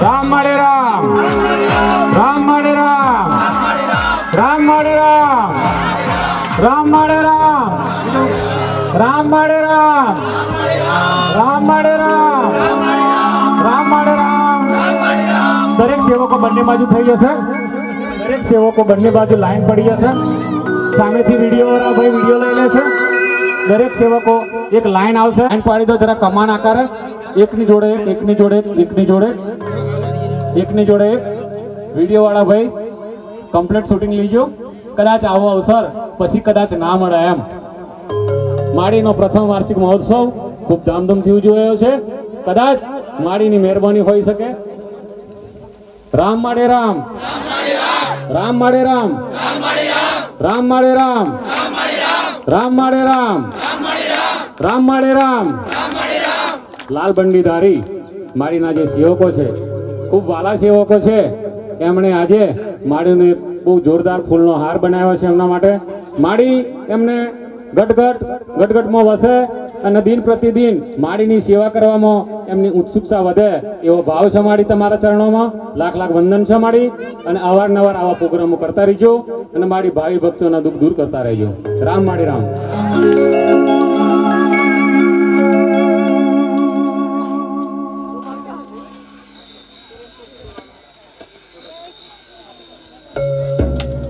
રામ માડે રામ. રામ માડે રામ. રામ માડે રામ. રામ માડે રામ. રામ માડે રામ. રામ માડે રામ. રામ માડે રામ. દરેક સેવકો બંને બાજુ થઈ જશે. દરેક સેવકો બંને બાજુ લાઈન પડી જશે. સામેથી વીડિયો ભાઈ વીડિયો લઈ લે છે. દરેક સેવકો એક લાઈન આવશે. લાઈન પાડી દો, જરા કમાન આકારે. એકની જોડે એક, એકની જોડે એક એકની જોડે એકની જોડે એક. વીડિયો વાળા ભાઈ કમ્પ્લીટ શૂટિંગ લીજો. કદાચ આવો અવસર, પછી કદાચ ના મળે એમ. માળીનો પ્રથમ વાર્ષિક મહોત્સવ ખૂબ ધામધૂમથી ઉજવાયો છે. કદાચ માળીની મહેરબાની હોઈ શકે. રામ માડે રામ. રામ માડે રામ. રામ માડે રામ. રામ માડે રામ. રામ માડે રામ. લાલ બંડીધારી માળીના જે સેવકો છે, ખૂબ વાલા સેવકો છે, એમણે આજે માળીને બહુ જોરદાર ફૂલનો હાર બનાવ્યો છે એમના માટે. માળી એમને ગટગટ, ગટગટમાં વસે અને દિન પ્રતિદિન માળીની સેવા કરવામાં એમની ઉત્સુકતા વધે એવો ભાવ છે માળી તમારા ચરણોમાં. લાખ લાખ વંદન છે માળી અને અવારનવાર આવા પ્રોગ્રામો કરતા રહીજો અને માળી ભાવિ ભક્તોના દુઃખ દૂર કરતા રહેજો. રામ માળી રામ.